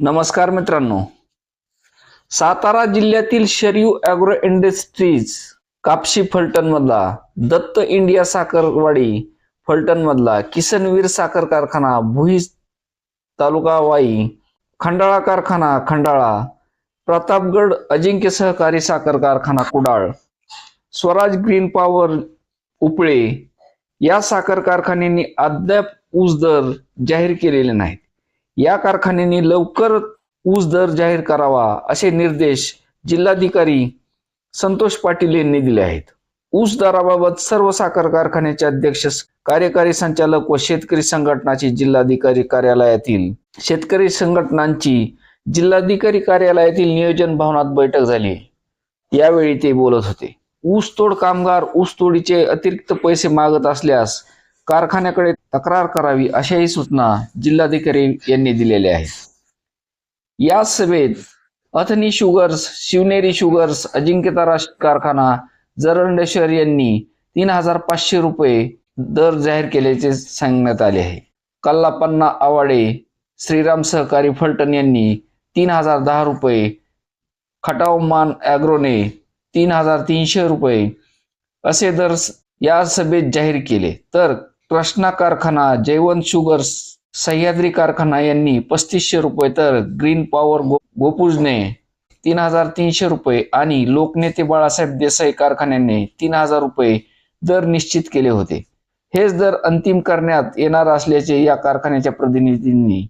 नमस्कार मित्रांनो. सातारा जिल्ह्यातील शरीव अॅग्रो इंडस्ट्रीज कापशी फलटणमधला दत्त इंडिया साखरवाडी फलटणमधला किसनवीर साखर कारखाना भुई तालुका वाई खंडाळा कारखाना खंडाळा प्रतापगड अजिंक्य सहकारी साखर कारखाना कुडाळ स्वराज ग्रीन पॉवर उपळे या साखर कारखान्यांनी अद्याप ऊस दर जाहीर केलेले नाहीत. या कारखान्यांनी लवकर ऊस दर जाहीर करावा असे निर्देश जिल्हाधिकारी संतोष पाटील यांनी दिले आहेत. ऊस दराबाबत सर्व साखर कारखान्याचे अध्यक्ष कार्यकारी संचालक व शेतकरी संघटनाची जिल्हाधिकारी कार्यालयातील शेतकरी संघटनांची जिल्हाधिकारी कार्यालयातील नियोजन भवनात बैठक झाली. यावेळी ते बोलत होते. ऊसतोड कामगार ऊसतोडीचे अतिरिक्त पैसे मागत असल्यास कारखान्याकडे तक्रार करावी अशाही सूचना जिल्हाधिकारी यांनी दिलेल्या आहेत. या सभेत अथनी शुगर्स शिवनेरी शुगर्स अजिंक्यतारा कारखाना जरंडेश्वर यांनी तीन हजार पाचशे रुपये दर जाहीर केल्याचे सांगण्यात आले आहे. कल्लापन्ना आवाडे श्रीराम सहकारी फलटण यांनी तीन हजार दहा रुपये खटावमान ॲग्रोने तीन हजार तीनशे रुपये असे दर या सभेत जाहीर केले. तर कृष्णा कारखाना जैवन शुगर्स सह्याद्री कारखाना यांनी पस्तीसशे रुपये तर ग्रीन पॉवर गो गोपूजने तीन हजार तीनशे रुपये आणि लोकनेते बाळासाहेब देसाई कारखान्याने तीन हजार रुपये दर निश्चित केले होते. हेच दर अंतिम करण्यात येणार असल्याचे या कारखान्याच्या प्रतिनिधींनी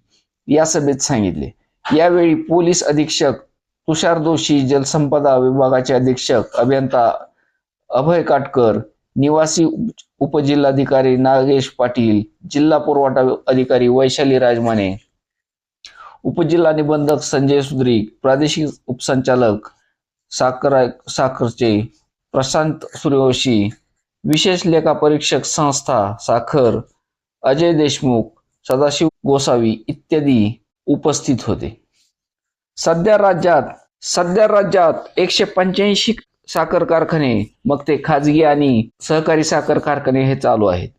या सभेत सांगितले. यावेळी पोलीस अधीक्षक तुषार दोषी जलसंपदा विभागाचे अधीक्षक अभियंता अभय काटकर निवासी उपजिल्हाधिकारी नागेश पाटील जिल्हा पुरवठा अधिकारी वैशाली राजमाने उपजिल्हा निबंधक संजय सुद्रिक प्रादेशिक उपसंचालक साखर साखरचे प्रशांत सूर्यवंशी विशेष लेखा परीक्षक संस्था साखर अजय देशमुख सदाशिव गोसावी इत्यादी उपस्थित होते. सध्या राज्यात सध्या राज्यात एकशे पंच्याऐंशी साखर कारखाने मग ते खाजगी आणि सहकारी साखर कारखाने हे चालू आहेत.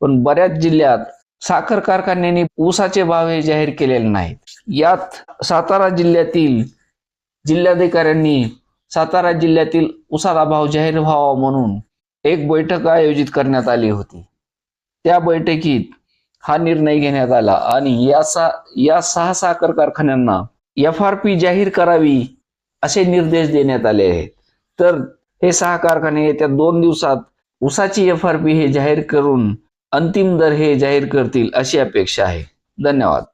पण बऱ्याच जिल्ह्यात साखर कारखान्यांनी ऊसाचे भाव हे जाहीर केलेले नाहीत. यात सातारा जिल्ह्यातील जिल्हाधिकाऱ्यांनी सातारा जिल्ह्यातील उसाला भाव जाहीर व्हावा म्हणून एक बैठक आयोजित करण्यात आली होती. त्या बैठकीत हा निर्णय घेण्यात आला आणि या सा या सहा साखर कारखान्यांना एफ आर पी जाहीर करावी असे निर्देश देण्यात आले आहेत. तर हे सहा कारखाने येत्या दोन दिवसात उसाची एफ आर पी हे जाहीर करून अंतिम दर हे जाहीर करतील अशी अपेक्षा आहे. धन्यवाद.